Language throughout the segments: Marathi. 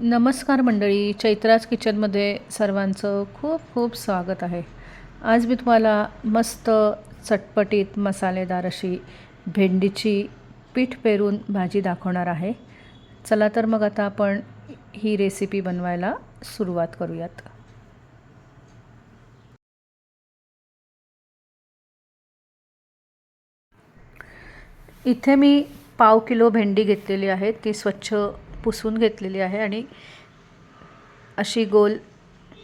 नमस्कार मंडळी चैत्राज किचनमध्ये सर्वांचं खूप खूप स्वागत आहे. आज मी तुम्हाला मस्त चटपटीत मसालेदार अशी भेंडीची पीठ पेरून भाजी दाखवणार आहे. चला तर मग आता आपण ही रेसिपी बनवायला सुरुवात करूयात. इथे मी पाव किलो भेंडी घेतलेली आहे ती स्वच्छ पुसून घेतलेली आहे आणि अशी गोल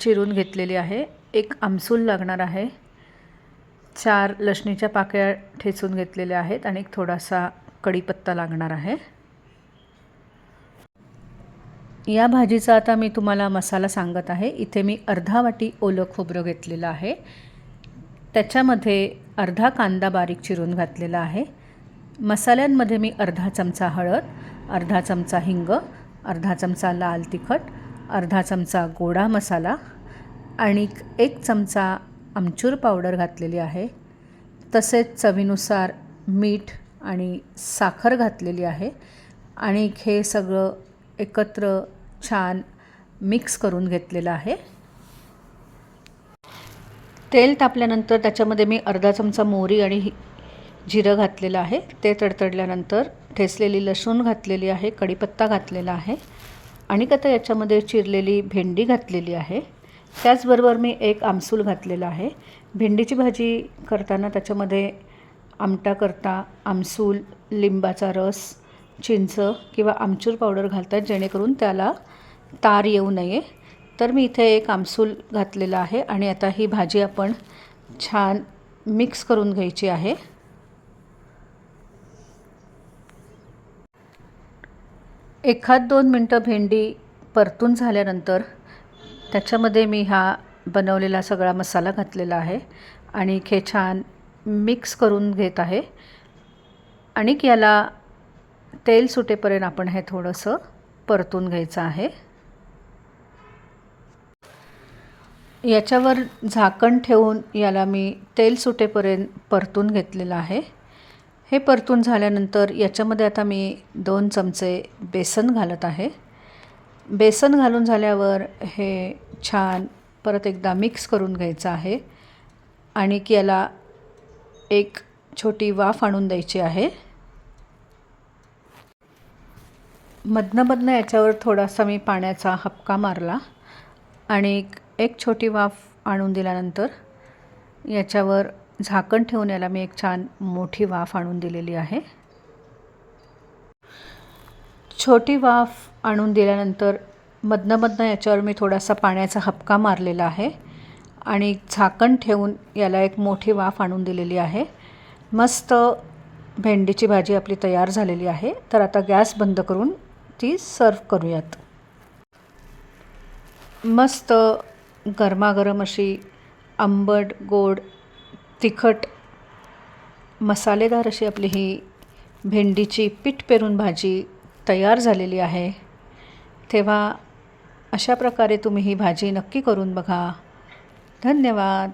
चिरून घेतलेली आहे. एक आमसूल लागणार आहे. चार लसणीच्या पाकळ्या ठेचून घेतलेल्या आहेत आणि एक थोडासा कढीपत्ता लागणार आहे. या भाजीचा आता मी तुम्हाला मसाला सांगत आहे. इथे मी अर्धा वाटी ओलं खोबरं घेतलेलं आहे. त्याच्यामध्ये अर्धा कांदा बारीक चिरून घातलेला आहे. मसाल्यांमध्ये मी अर्धा चमचा हळद अर्धा चमचा हिंग अर्धा चमचा लाल तिखट अर्धा चमचा गोडा मसाला आणि एक चमचा आमचूर पावडर घातलेली आहे. तसेच चवीनुसार मीठ आणि साखर घातलेली आहे आणि हे सगळं एकत्र छान मिक्स करून घेतलेलं आहे. तेल तापल्यानंतर त्याच्यामध्ये मी अर्धा चमचा मोहरी आणि हि जिरं घातलेलं आहे ते तडतडल्यानंतर ठेचलेली लसूण घातलेली आहे कढीपत्ता घातलेला आहे आणि आता याच्यामध्ये चिरलेली भेंडी घातलेली आहे. त्याचबरोबर मी एक आमसूल घातलेला आहे. भेंडीची भाजी करताना त्याच्यामध्ये आमटा करता आमसूल लिंबाचा रस चिंच किंवा आमचूर पावडर घालतात जेणेकरून त्याला तार येऊ नये. तर मी इथे एक आमसूल घातलेला आहे आणि आता ही भाजी आपण छान मिक्स करून घ्यायची आहे. एखाद दोन मिनटं भेंडी परतून झाल्यानंतर त्याच्यामध्ये मी हा बनवलेला सगळा मसाला घातलेला आहे आणि हे छान मिक्स करून घेत आहे. आणि याला तेल सुटेपर्यंत आपण हे थोडंसं परतून घ्यायचं आहे. याच्यावर झाकण ठेवून याला मी तेल सुटेपर्यंत परतून घेतलेलं आहे. हे परतून झाल्यानंतर याच्यामध्ये आता मी दोन चमचे बेसन घालत आहे. बेसन घालून झाल्यावर हे छान परत एकदा मिक्स करून घ्यायचं आहे आणि की याला एक छोटी वाफ आणून द्यायची आहे. मधनं मधनं याच्यावर थोडासा मी पाण्याचा हपका मारला आणि एक छोटी वाफ आणून दिल्यानंतर याच्यावर झाकण ठेवून याला मी एक छान मोठी वाफ आणून दिलेली आहे. छोटी वाफ आणून दिल्यानंतर मधनं मधनं याच्यावर मी थोडासा पाण्याचा हपका मारलेला आहे आणि झाकण ठेवून याला एक मोठी वाफ आणून दिलेली आहे. मस्त भेंडीची भाजी आपली तयार झालेली आहे. तर आता गॅस बंद करून ती सर्व करूयात. मस्त गरमागरम अशी आंबट गोड तिखट मसालेदार अशी आपली ही भेंडीची पीठ पेरून भाजी तयार झालेली आहे. तेव्हा अशा प्रकारे तुम्ही ही भाजी नक्की करून बघा. धन्यवाद.